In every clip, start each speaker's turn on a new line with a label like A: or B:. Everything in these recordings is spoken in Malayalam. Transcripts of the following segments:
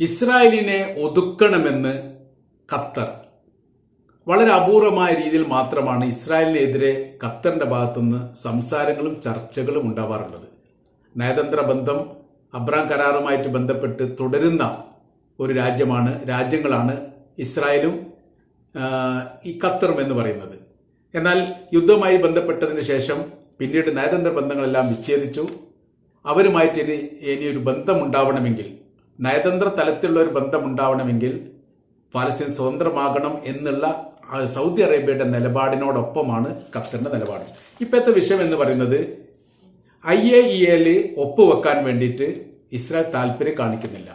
A: ഇസ്രായേലിനെ ഒതുക്കണമെന്ന് ഖത്തർ. വളരെ അപൂർവമായ രീതിയിൽ മാത്രമാണ് ഇസ്രായേലിനെതിരെ ഖത്തറിന്റെ ഭാഗത്തുനിന്ന് സംസാരങ്ങളും ചർച്ചകളും ഉണ്ടാവാറുള്ളത്. നയതന്ത്ര ബന്ധം അബ്രാം കരാറുമായിട്ട് ബന്ധപ്പെട്ട് തുടരുന്ന ഒരു രാജ്യമാണ് രാജ്യങ്ങളാണ് ഇസ്രായേലും ഈ ഖത്തറും എന്ന് പറയുന്നത്. എന്നാൽ യുദ്ധമായി ബന്ധപ്പെട്ടതിന് ശേഷം പിന്നീട് നയതന്ത്ര ബന്ധങ്ങളെല്ലാം വിച്ഛേദിച്ചു. അവരുമായിട്ട് ഇനി ഇനി ഒരു ബന്ധമുണ്ടാവണമെങ്കിൽ നയതന്ത്ര തലത്തിലുള്ള ഒരു ബന്ധമുണ്ടാവണമെങ്കിൽ പാലസ്തീൻ സ്വതന്ത്രമാകണം എന്നുള്ള സൗദി അറേബ്യയുടെ നിലപാടിനോടൊപ്പമാണ് ഖത്തറിന്റെ നിലപാട്. ഇപ്പോഴത്തെ വിഷയം എന്ന് പറയുന്നത് ഐ എ ഇ എയിൽ ഒപ്പുവെക്കാൻ വേണ്ടിയിട്ട് ഇസ്രായേൽ താല്പര്യം കാണിക്കുന്നില്ല.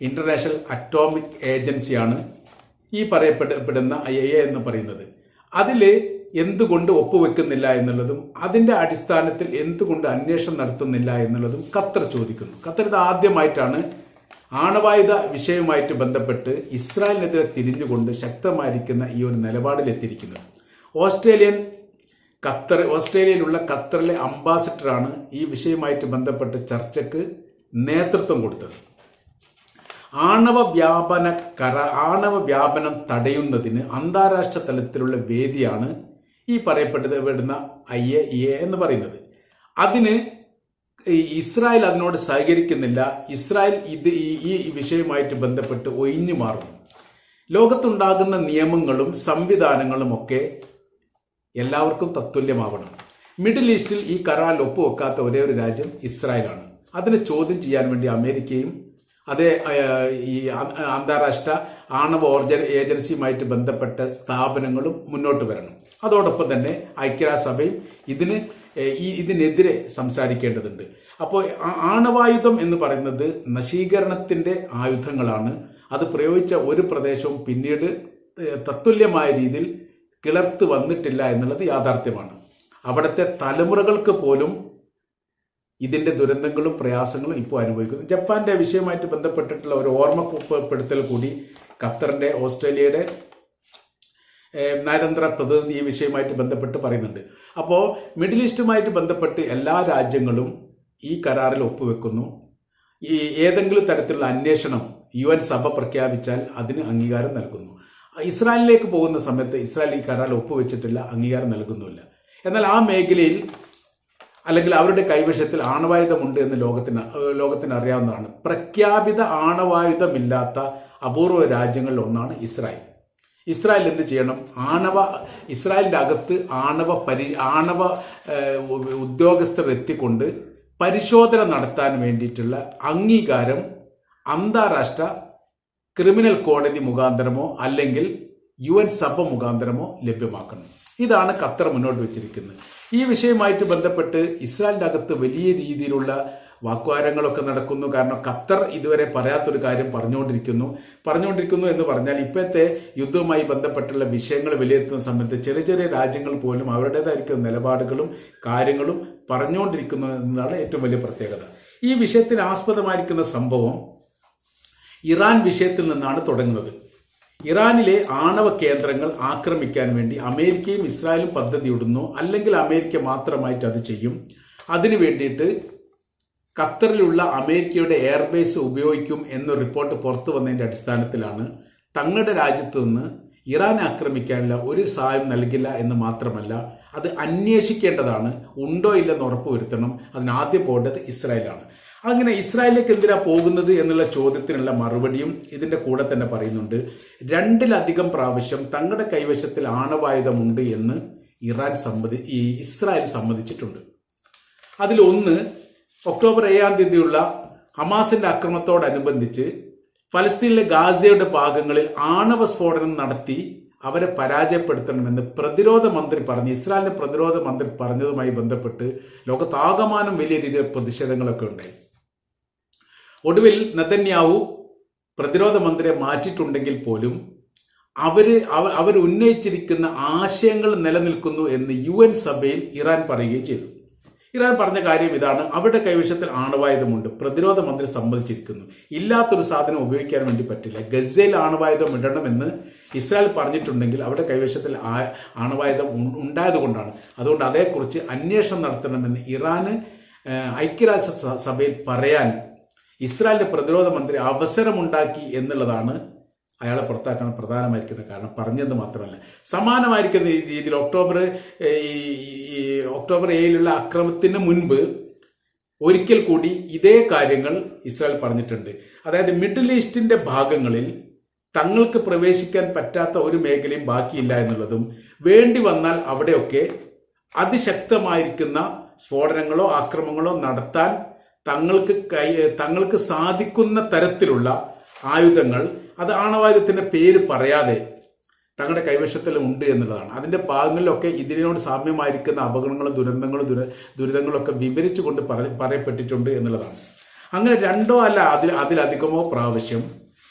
A: ഇന്റർനാഷണൽ അറ്റോമിക് ഏജൻസിയാണ് ഈ പറയപ്പെടുന്ന ഐ എ എന്ന് പറയുന്നത്. അതിൽ എന്തുകൊണ്ട് ഒപ്പുവെക്കുന്നില്ല എന്നുള്ളതും അതിന്റെ അടിസ്ഥാനത്തിൽ എന്തുകൊണ്ട് അന്വേഷണം നടത്തുന്നില്ല എന്നുള്ളതും ഖത്തർ ചോദിക്കുന്നു. ഖത്തർ ഇത് ആദ്യമായിട്ടാണ് ആണവായുധ വിഷയവുമായിട്ട് ബന്ധപ്പെട്ട് ഇസ്രായേലിനെതിരെ തിരിഞ്ഞുകൊണ്ട് ശക്തമായിരിക്കുന്ന ഈ ഒരു നിലപാടിലെത്തിയിരിക്കുന്നത്. ഓസ്ട്രേലിയൻ ഖത്തർ ഓസ്ട്രേലിയയിലുള്ള ഖത്തറിലെ അംബാസിഡറാണ് ഈ വിഷയവുമായിട്ട് ബന്ധപ്പെട്ട് ചർച്ചയ്ക്ക് നേതൃത്വം കൊടുത്തത്. ആണവ വ്യാപന കര ആണവ വ്യാപനം തടയുന്നതിന് അന്താരാഷ്ട്ര തലത്തിലുള്ള വേദിയാണ് ഈ പറയപ്പെട്ടത് വിടുന്ന ഐ എ ഇ എ എന്ന് പറയുന്നത്. അതിന് ഇസ്രായേൽ അതിനോട് സഹകരിക്കുന്നില്ല. ഇസ്രായേൽ ഇത് ഈ- വിഷയവുമായിട്ട് ബന്ധപ്പെട്ട് ഒഴിഞ്ഞു മാറുന്നു. ലോകത്തുണ്ടാകുന്ന നിയമങ്ങളും സംവിധാനങ്ങളും ഒക്കെ എല്ലാവർക്കും തത്തുല്യമാവണം. മിഡിൽ ഈസ്റ്റിൽ ഈ കരാറിൽ ഒപ്പുവെക്കാത്ത ഒരേ ഒരു രാജ്യം ഇസ്രായേലാണ്. അതിനെ ചോദ്യം ചെയ്യാൻ വേണ്ടി അമേരിക്കയും അതേ ഈ അന്താരാഷ്ട്ര ആണവ ഓർജ ഏജൻസിയുമായിട്ട് ബന്ധപ്പെട്ട സ്ഥാപനങ്ങളും മുന്നോട്ട് വരണം. അതോടൊപ്പം തന്നെ ഐക്യരാഷ്ട്രസഭയും ഇതിന് ഇതിനെതിരെ സംസാരിക്കേണ്ടതുണ്ട്. അപ്പോൾ ആണവായുധം എന്ന് പറയുന്നത് നശീകരണത്തിന്റെ ആയുധങ്ങളാണ്. അത് പ്രയോഗിച്ച ഒരു പ്രദേശവും പിന്നീട് തത്തുല്യമായ രീതിയിൽ കിളർത്ത് വന്നിട്ടില്ല എന്നുള്ളത് യാഥാർത്ഥ്യമാണ്. അവിടുത്തെ തലമുറകൾക്ക് പോലും ഇതിന്റെ ദുരന്തങ്ങളും പ്രയാസങ്ങളും ഇപ്പോൾ അനുഭവിക്കുന്നു. ജപ്പാന്റെ വിഷയമായിട്ട് ബന്ധപ്പെട്ടിട്ടുള്ള ഒരു ഓർമ്മപ്പെടുത്തൽ കൂടി ഖത്തറിന്റെ ഓസ്ട്രേലിയയുടെ നയതന്ത്ര പ്രതിനിധി ഈ വിഷയമായിട്ട് ബന്ധപ്പെട്ട് പറയുന്നുണ്ട്. അപ്പോൾ മിഡിൽ ഈസ്റ്റുമായിട്ട് ബന്ധപ്പെട്ട് എല്ലാ രാജ്യങ്ങളും ഈ കരാറിൽ ഒപ്പുവെക്കുന്നു. ഈ ഏതെങ്കിലും തരത്തിലുള്ള അന്വേഷണം യു എൻ സഭ പ്രഖ്യാപിച്ചാൽ അതിന് അംഗീകാരം നൽകുന്നു. ഇസ്രായേലിലേക്ക് പോകുന്ന സമയത്ത് ഇസ്രായേൽ ഈ കരാറിൽ ഒപ്പുവെച്ചിട്ടില്ല അംഗീകാരം നൽകുന്നുമില്ല. എന്നാൽ ആ മേഖലയിൽ അല്ലെങ്കിൽ അവരുടെ കൈവശത്തിൽ ആണവായുധമുണ്ട് എന്ന് ലോകത്തിന് ലോകത്തിന് അറിയാവുന്നതാണ്. പ്രഖ്യാപിത ആണവായുധമില്ലാത്ത അപൂർവ രാജ്യങ്ങളിൽ ഒന്നാണ് ഇസ്രായേൽ. ഇസ്രായേൽ എന്ത് ചെയ്യണം? ആണവ ഇസ്രായേലിന്റെ അകത്ത് ആണവ പരി ആണവ ഉദ്യോഗസ്ഥർ എത്തിക്കൊണ്ട് പരിശോധന നടത്താൻ വേണ്ടിയിട്ടുള്ള അംഗീകാരം അന്താരാഷ്ട്ര ക്രിമിനൽ കോടതി മുഖാന്തരമോ അല്ലെങ്കിൽ യു എൻ സഭ മുഖാന്തരമോ ലഭ്യമാക്കണം. ഇതാണ് ഖത്തർ മുന്നോട്ട് വെച്ചിരിക്കുന്നത്. ഈ വിഷയമായിട്ട് ബന്ധപ്പെട്ട് ഇസ്രായേലിന്റെ അകത്ത് വലിയ രീതിയിലുള്ള വാക്വാരങ്ങളൊക്കെ നടക്കുന്നു. കാരണം ഖത്തർ ഇതുവരെ പറയാത്തൊരു കാര്യം പറഞ്ഞുകൊണ്ടിരിക്കുന്നു. പറഞ്ഞുകൊണ്ടിരിക്കുന്നു എന്ന് പറഞ്ഞാൽ ഇപ്പോഴത്തെ യുദ്ധവുമായി ബന്ധപ്പെട്ടുള്ള വിഷയങ്ങൾ വിലയിരുത്തുന്ന സമയത്ത് ചെറിയ ചെറിയ രാജ്യങ്ങൾ പോലും അവരുടേതായിരിക്കുന്ന നിലപാടുകളും കാര്യങ്ങളും പറഞ്ഞുകൊണ്ടിരിക്കുന്നു എന്നതാണ് ഏറ്റവും വലിയ പ്രത്യേകത. ഈ വിഷയത്തിൽ ആസ്പദമായിരിക്കുന്ന സംഭവം ഇറാൻ വിഷയത്തിൽ നിന്നാണ് തുടങ്ങുന്നത്. ഇറാനിലെ ആണവ കേന്ദ്രങ്ങൾ ആക്രമിക്കാൻ വേണ്ടി അമേരിക്കയും ഇസ്രായേലും പദ്ധതിയിടുന്നു. അല്ലെങ്കിൽ അമേരിക്ക മാത്രമായിട്ട് അത് ചെയ്യും. അതിനു വേണ്ടിയിട്ട് ഖത്തറിലുള്ള അമേരിക്കയുടെ എയർബേസ് ഉപയോഗിക്കും എന്ന റിപ്പോർട്ട് പുറത്തു വന്നതിന്റെ അടിസ്ഥാനത്തിലാണ് തങ്ങളുടെ രാജ്യത്ത് നിന്ന് ഇറാൻ ആക്രമിക്കാനുള്ള ഒരു സഹായം നൽകില്ല എന്ന് മാത്രമല്ല അത് അന്വേഷിക്കേണ്ടതാണ് ഉണ്ടോ ഇല്ലെന്ന് ഉറപ്പുവരുത്തണം അതിനാദ്യം പോകേണ്ടത് ഇസ്രായേലാണ്. അങ്ങനെ ഇസ്രായേലിലേക്ക് എന്തിനാ പോകുന്നത് എന്നുള്ള ചോദ്യത്തിനുള്ള മറുപടിയും ഇതിന്റെ കൂടെ തന്നെ പറയുന്നുണ്ട്. രണ്ടിലധികം പ്രാവശ്യം തങ്ങളുടെ കൈവശത്തിൽ ആണവായുധമുണ്ട് എന്ന് ഇറാൻ സമ്മതി ഈ ഇസ്രായേൽ സമ്മതിച്ചിട്ടുണ്ട്. അതിലൊന്ന് ഒക്ടോബർ ഏഴാം തീയതിയുള്ള ഹമാസിന്റെ ആക്രമണത്തോടനുബന്ധിച്ച് ഫലസ്തീനിലെ ഗാസയുടെ ഭാഗങ്ങളിൽ ആണവ സ്ഫോടനം നടത്തി അവരെ പരാജയപ്പെടുത്തണമെന്ന് പ്രതിരോധ മന്ത്രി പറഞ്ഞു. ഇസ്രായേലിന്റെ പ്രതിരോധ മന്ത്രി പറഞ്ഞതുമായി ബന്ധപ്പെട്ട് ലോകത്താകമാനം വലിയ രീതിയിൽ പ്രതിഷേധങ്ങളൊക്കെ ഉണ്ടായി. ഒടുവിൽ നതന്യാവു പ്രതിരോധ മന്ത്രിയെ മാറ്റിയിട്ടുണ്ടെങ്കിൽ പോലും അവർ അവർ ഉന്നയിച്ചിരിക്കുന്ന ആശയങ്ങൾ നിലനിൽക്കുന്നു എന്ന് യു സഭയിൽ ഇറാൻ പറയുകയും ചെയ്തു. ഇറാൻ പറഞ്ഞ കാര്യം ഇതാണ്. അവരുടെ കൈവശത്തിൽ ആണവായുധമുണ്ട്. പ്രതിരോധ മന്ത്രി സമ്മതിച്ചിരിക്കുന്നു. ഇല്ലാത്തൊരു സാധനം ഉപയോഗിക്കാൻ വേണ്ടി പറ്റില്ല. ഗസയിൽ ആണവായുധം ഇടണമെന്ന് ഇസ്രായേൽ പറഞ്ഞിട്ടുണ്ടെങ്കിൽ അവരുടെ കൈവശത്തിൽ ആണവായുധം ഉണ്ടായതുകൊണ്ടാണ്. അതുകൊണ്ട് അതേക്കുറിച്ച് അന്വേഷണം നടത്തണമെന്ന് ഇറാന് ഐക്യരാഷ്ട്ര സഭയിൽ പറയാൻ ഇസ്രായേലിന്റെ പ്രതിരോധ മന്ത്രി അവസരമുണ്ടാക്കി എന്നുള്ളതാണ് അയാളെ പുറത്താക്കാൻ പ്രധാനമായിരിക്കുന്ന കാരണം പറഞ്ഞത് മാത്രമല്ല. സമാനമായിരിക്കുന്ന രീതിയിൽ ഒക്ടോബർ ഈ- ഈ ഒക്ടോബർ ഏഴിലുള്ള അക്രമത്തിന് മുൻപ് ഒരിക്കൽ കൂടി ഇതേ കാര്യങ്ങൾ ഇസ്രായേൽ പറഞ്ഞിട്ടുണ്ട്. അതായത് മിഡിൽ ഈസ്റ്റിന്റെ ഭാഗങ്ങളിൽ തങ്ങൾക്ക് പ്രവേശിക്കാൻ പറ്റാത്ത ഒരു മേഖലയും ബാക്കിയില്ല എന്നുള്ളതും വേണ്ടി വന്നാൽ അവിടെയൊക്കെ അതിശക്തമായിരിക്കുന്ന സ്ഫോടനങ്ങളോ ആക്രമങ്ങളോ നടത്താൻ തങ്ങൾക്ക് കൈ തങ്ങൾക്ക് സാധിക്കുന്ന തരത്തിലുള്ള ആയുധങ്ങൾ അത് ആണവായുധത്തിന്റെ പേര് പറയാതെ തങ്ങളുടെ കൈവശത്തിൽ ഉണ്ട് എന്നുള്ളതാണ്. അതിന്റെ ഭാഗങ്ങളിലൊക്കെ ഇതിനോട് സാമ്യമായിരിക്കുന്ന അപകടങ്ങളും ദുരന്തങ്ങളും ദുര ദുരിതങ്ങളൊക്കെ വിവരിച്ചുകൊണ്ട് പറ പറയപ്പെട്ടിട്ടുണ്ട് എന്നുള്ളതാണ്. അങ്ങനെ രണ്ടോ അല്ല അതിൽ അതിലധികമോ പ്രാവശ്യം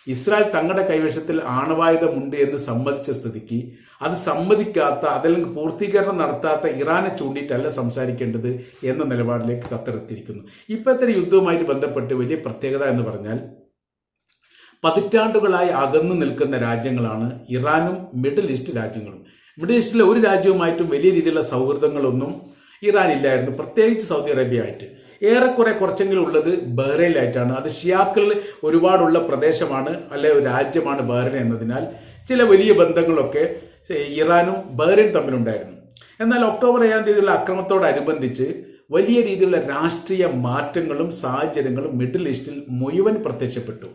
A: ഇസ്രായേൽ തങ്ങളുടെ കൈവശത്തിൽ ആണവായുധമുണ്ട് എന്ന് സമ്മതിച്ച സ്ഥിതിക്ക് അത് സമ്മതിക്കാത്ത അതല്ലെങ്കിൽ പൂർത്തീകരണം നടത്താത്ത ഇറാനെ ചൂണ്ടിയിട്ടല്ല സംസാരിക്കേണ്ടത് എന്ന നിലപാടിലേക്ക് ഖത്തറെത്തിയിരിക്കുന്നു ഇപ്പോഴത്തെ യുദ്ധവുമായിട്ട് ബന്ധപ്പെട്ട് വലിയ പ്രത്യേകത എന്ന് പറഞ്ഞാൽ പതിറ്റാണ്ടുകളായി അകന്നു നിൽക്കുന്ന രാജ്യങ്ങളാണ് ഇറാനും മിഡിൽ ഈസ്റ്റ് രാജ്യങ്ങളും. മിഡിൽ ഈസ്റ്റിലെ ഒരു രാജ്യവുമായിട്ടും വലിയ രീതിയിലുള്ള സൗഹൃദങ്ങളൊന്നും ഇറാൻ ഇല്ലായിരുന്നു. പ്രത്യേകിച്ച് സൗദി അറേബ്യ ആയിട്ട് ഏറെക്കുറെ കുറച്ചെങ്കിലും ഉള്ളത് ബഹ്റൈനിലായിട്ടാണ്. അത് ഷിയാക്കളിൽ ഒരുപാടുള്ള പ്രദേശമാണ് അല്ലെ ഒരു രാജ്യമാണ് ബഹ്റൈൻ എന്നതിനാൽ ചില വലിയ ബന്ധങ്ങളൊക്കെ ഇറാനും ബഹ്റൈൻ തമ്മിലുണ്ടായിരുന്നു. എന്നാൽ ഒക്ടോബർ ഏഴാം തീയതിയുള്ള അക്രമത്തോടനുബന്ധിച്ച് വലിയ രീതിയിലുള്ള രാഷ്ട്രീയ മാറ്റങ്ങളും സാഹചര്യങ്ങളും മിഡിൽ ഈസ്റ്റിൽ മുഴുവൻ പ്രത്യക്ഷപ്പെട്ടു.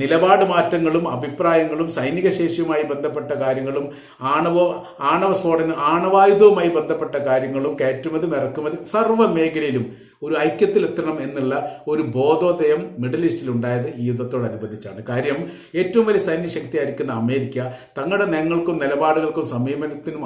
A: നിലപാട് മാറ്റങ്ങളും അഭിപ്രായങ്ങളും സൈനിക ശേഷിയുമായി ബന്ധപ്പെട്ട കാര്യങ്ങളും ആണവ ആണവ സ്ഫോടനം ആണവായുധവുമായി ബന്ധപ്പെട്ട കാര്യങ്ങളും കയറ്റുമതി ഇറക്കുമതി സർവ മേഖലയിലും ഒരു ഐക്യത്തിലെത്തണം എന്നുള്ള ഒരു ബോധോദയം മിഡിൽ ഈസ്റ്റിൽ ഉണ്ടായത് ഈ യുദ്ധത്തോടനുബന്ധിച്ചാണ്. കാര്യം ഏറ്റവും വലിയ സൈന്യശക്തിയായിരിക്കുന്ന അമേരിക്ക തങ്ങളുടെ നയങ്ങൾക്കും നിലപാടുകൾക്കും സമീപനത്തിനും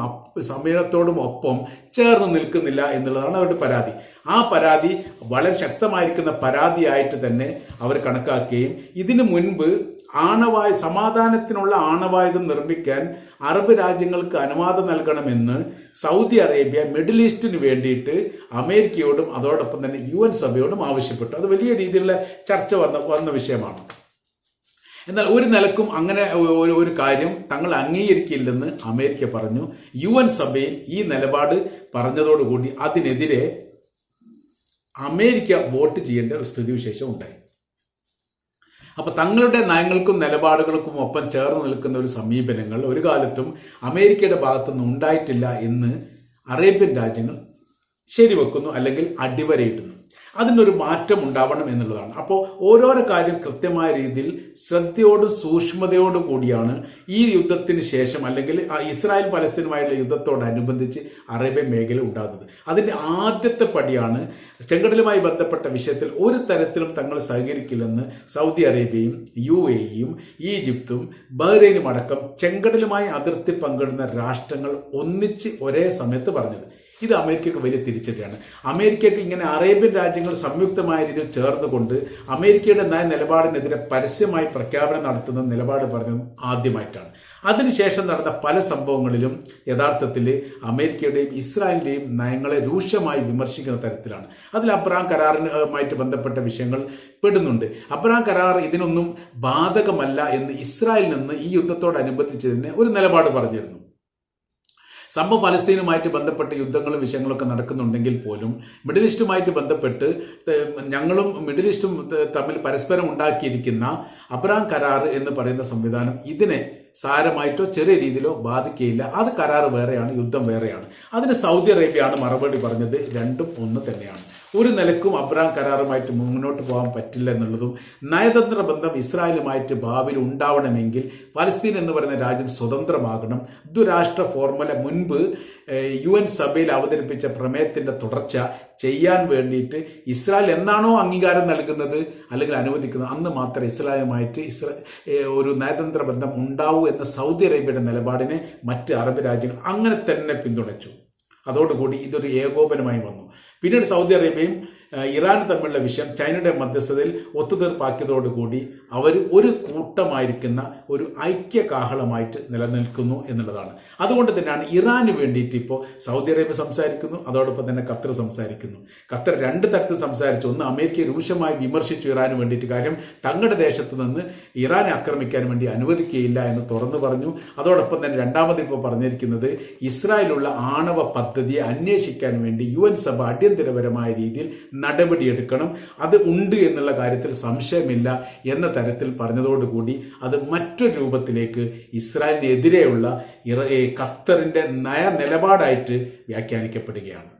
A: സമീപനത്തോടും ഒപ്പം ചേർന്ന് നിൽക്കുന്നില്ല എന്നുള്ളതാണ് അവരുടെ പരാതി. ആ പരാതി വളരെ ശക്തമായിരിക്കുന്ന പരാതിയായിട്ട് തന്നെ അവർ കണക്കാക്കുകയും ഇതിനു മുൻപ് ആണവായു സമാധാനത്തിനുള്ള ആണവായുധം നിർമ്മിക്കാൻ അറബ് രാജ്യങ്ങൾക്ക് അനുവാദം നൽകണമെന്ന് സൗദി അറേബ്യ മിഡിൽ ഈസ്റ്റിന് വേണ്ടിയിട്ട് അമേരിക്കയോടും അതോടൊപ്പം തന്നെ യു എൻ സഭയോടും ആവശ്യപ്പെട്ടു. അത് വലിയ രീതിയിലുള്ള ചർച്ച വന്ന വന്ന വിഷയമാണ്. എന്നാൽ ഒരു നിലക്കും അങ്ങനെ ഒരു ഒരു കാര്യം തങ്ങൾ അംഗീകരിക്കില്ലെന്ന് അമേരിക്ക പറഞ്ഞു. യു എൻ സഭയിൽ ഈ നിലപാട് പറഞ്ഞതോടുകൂടി അതിനെതിരെ അമേരിക്ക വോട്ട് ചെയ്യേണ്ട ഒരു സ്ഥിതിവിശേഷം ഉണ്ടായി. അപ്പൊ തങ്ങളുടെ നയങ്ങൾക്കും നിലപാടുകൾക്കും ഒപ്പം ചേർന്ന് നിൽക്കുന്ന ഒരു സമീപനങ്ങൾ ഒരു കാലത്തും അമേരിക്കയുടെ ഭാഗത്തുനിന്ന് ഉണ്ടായിട്ടില്ല എന്ന് അറേബ്യൻ രാജ്യങ്ങൾ ശരിവെക്കുന്നു അല്ലെങ്കിൽ അടിവരയിടുന്നു. അതിനൊരു മാറ്റം ഉണ്ടാവണം എന്നുള്ളതാണ്. അപ്പോൾ ഓരോരോ കാര്യം കൃത്യമായ രീതിയിൽ ശ്രദ്ധയോടും സൂക്ഷ്മതയോടും കൂടിയാണ് ഈ യുദ്ധത്തിന് ശേഷം അല്ലെങ്കിൽ ഇസ്രായേൽ പലസ്തീനുമായുള്ള യുദ്ധത്തോടനുബന്ധിച്ച് അറേബ്യൻ മേഖല ഉണ്ടാകുന്നത്. അതിന്റെ ആദ്യത്തെ പടിയാണ് ചെങ്കടലുമായി ബന്ധപ്പെട്ട വിഷയത്തിൽ ഒരു തരത്തിലും തങ്ങൾ സഹകരിക്കില്ലെന്ന് സൗദി അറേബ്യയും യു എയും ഈജിപ്തും ബഹ്റൈനും അടക്കം ചെങ്കടലുമായി അതിർത്തി പങ്കിടുന്ന രാഷ്ട്രങ്ങൾ ഒന്നിച്ച് ഒരേ സമയത്ത് പറഞ്ഞത്. ഇത് അമേരിക്കക്ക് വലിയ തിരിച്ചടിയാണ്. അമേരിക്കക്ക് ഇങ്ങനെ അറേബ്യൻ രാജ്യങ്ങൾ സംയുക്തമായ രീതിയിൽ ചേർന്നുകൊണ്ട് അമേരിക്കയുടെ നയ നിലപാടിനെതിരെ പരസ്യമായി പ്രഖ്യാപനം നടത്തുന്ന നിലപാട് പറഞ്ഞത് ആദ്യമായിട്ടാണ്. അതിനുശേഷം നടന്ന പല സംഭവങ്ങളിലും യഥാർത്ഥത്തിൽ അമേരിക്കയുടെയും ഇസ്രായേലിന്റെയും നയങ്ങളെ രൂക്ഷമായി വിമർശിക്കുന്ന തരത്തിലാണ്. അതിൽ അബ്രാം കരാറിനുമായിട്ട് ബന്ധപ്പെട്ട വിഷയങ്ങൾ പെടുന്നുണ്ട്. അബ്രാം കരാർ ഇതിനൊന്നും ബാധകമല്ല എന്ന് ഇസ്രായേലിൽ നിന്ന് ഈ യുദ്ധത്തോടനുബന്ധിച്ച് തന്നെ ഒരു നിലപാട് പറഞ്ഞിരുന്നു. സംഭവം പലസ്തീനുമായിട്ട് ബന്ധപ്പെട്ട് യുദ്ധങ്ങളും വിഷയങ്ങളും ഒക്കെ നടക്കുന്നുണ്ടെങ്കിൽ പോലും മിഡിൽ ഈസ്റ്റുമായിട്ട് ബന്ധപ്പെട്ട് ഞങ്ങളും മിഡിൽ ഈസ്റ്റും തമ്മിൽ പരസ്പരം ഉണ്ടാക്കിയിരിക്കുന്ന അബ്രാം കരാർ എന്ന് പറയുന്ന സംവിധാനം ഇതിനെ സാരമായിട്ടോ ചെറിയ രീതിയിലോ ബാധിക്കുകയില്ല. അത് കരാർ വേറെയാണ് യുദ്ധം വേറെയാണ്. അതിന് സൗദി അറേബ്യയാണ് മറുപടി പറഞ്ഞത് രണ്ടും ഒന്ന് തന്നെയാണ്. ഒരു നിലക്കും അബ്രാം കരാറുമായിട്ട് മുന്നോട്ട് പോകാൻ പറ്റില്ല എന്നുള്ളതും നയതന്ത്ര ബന്ധം ഇസ്രായേലുമായിട്ട് ഭാവിയിൽ ഉണ്ടാവണമെങ്കിൽ പലസ്തീൻ എന്ന് പറയുന്ന രാജ്യം സ്വതന്ത്രമാകണം. ദുരാഷ്ട്ര ഫോർമുല മുൻപ് യു എൻ സഭയിൽ അവതരിപ്പിച്ച പ്രമേയത്തിന്റെ തുടർച്ച ചെയ്യാൻ വേണ്ടിയിട്ട് ഇസ്രായേൽ എന്നാണോ അംഗീകാരം നൽകുന്നത് അല്ലെങ്കിൽ അനുവദിക്കുന്നത്? അന്ന് മാത്രമേ ഇസ്രായേലുമായിട്ട് ഇസ്ര ഒരു നയതന്ത്ര ബന്ധം ഉണ്ടാവൂ എന്ന സൗദി അറേബ്യയുടെ നിലപാടിനെ മറ്റ് അറബ് രാജ്യങ്ങൾ അങ്ങനെ തന്നെ പിന്തുണച്ചു. അതോടുകൂടി ഇതൊരു ഏകോപനമായി വന്നു. പിന്നീട് സൗദി അറേബ്യയും ഇറാനും തമ്മിലുള്ള വിഷയം ചൈനയുടെ മധ്യസ്ഥതയിൽ ഒത്തുതീർപ്പാക്കിയതോടുകൂടി അവർ ഒരു കൂട്ടമായിരിക്കുന്ന ഒരു ഐക്യ കാഹളമായിട്ട് നിലനിൽക്കുന്നു എന്നുള്ളതാണ്. അതുകൊണ്ട് തന്നെയാണ് ഇറാന് വേണ്ടിയിട്ട് ഇപ്പോൾ സൗദി അറേബ്യ സംസാരിക്കുന്നു അതോടൊപ്പം തന്നെ ഖത്തർ സംസാരിക്കുന്നു. ഖത്തർ രണ്ട് തരത്തിൽ സംസാരിച്ചു. ഒന്ന് അമേരിക്കയെ രൂക്ഷമായി വിമർശിച്ചു ഇറാന് വേണ്ടിയിട്ട് കാര്യം തങ്ങളുടെ ദേശത്ത് നിന്ന് ഇറാനെ ആക്രമിക്കാൻ വേണ്ടി അനുവദിക്കുകയില്ല എന്ന് തുറന്നു പറഞ്ഞു. അതോടൊപ്പം തന്നെ രണ്ടാമത് ഇപ്പോൾ പറഞ്ഞിരിക്കുന്നത് ഇസ്രായേലുള്ള ആണവ പദ്ധതിയെ അന്വേഷിക്കാൻ വേണ്ടി യു സഭ അടിയന്തരപരമായ രീതിയിൽ നടപടിയെടുക്കണം. അത് ഉണ്ട് എന്നുള്ള കാര്യത്തിൽ സംശയമില്ല എന്ന തരത്തിൽ പറഞ്ഞതോടുകൂടി അത് മറ്റൊരു രൂപത്തിലേക്ക് ഇസ്രായേലിനെതിരെയുള്ള ഖത്തറിന്റെ നയ നിലപാടായിട്ട് വ്യാഖ്യാനിക്കപ്പെടുകയാണ്.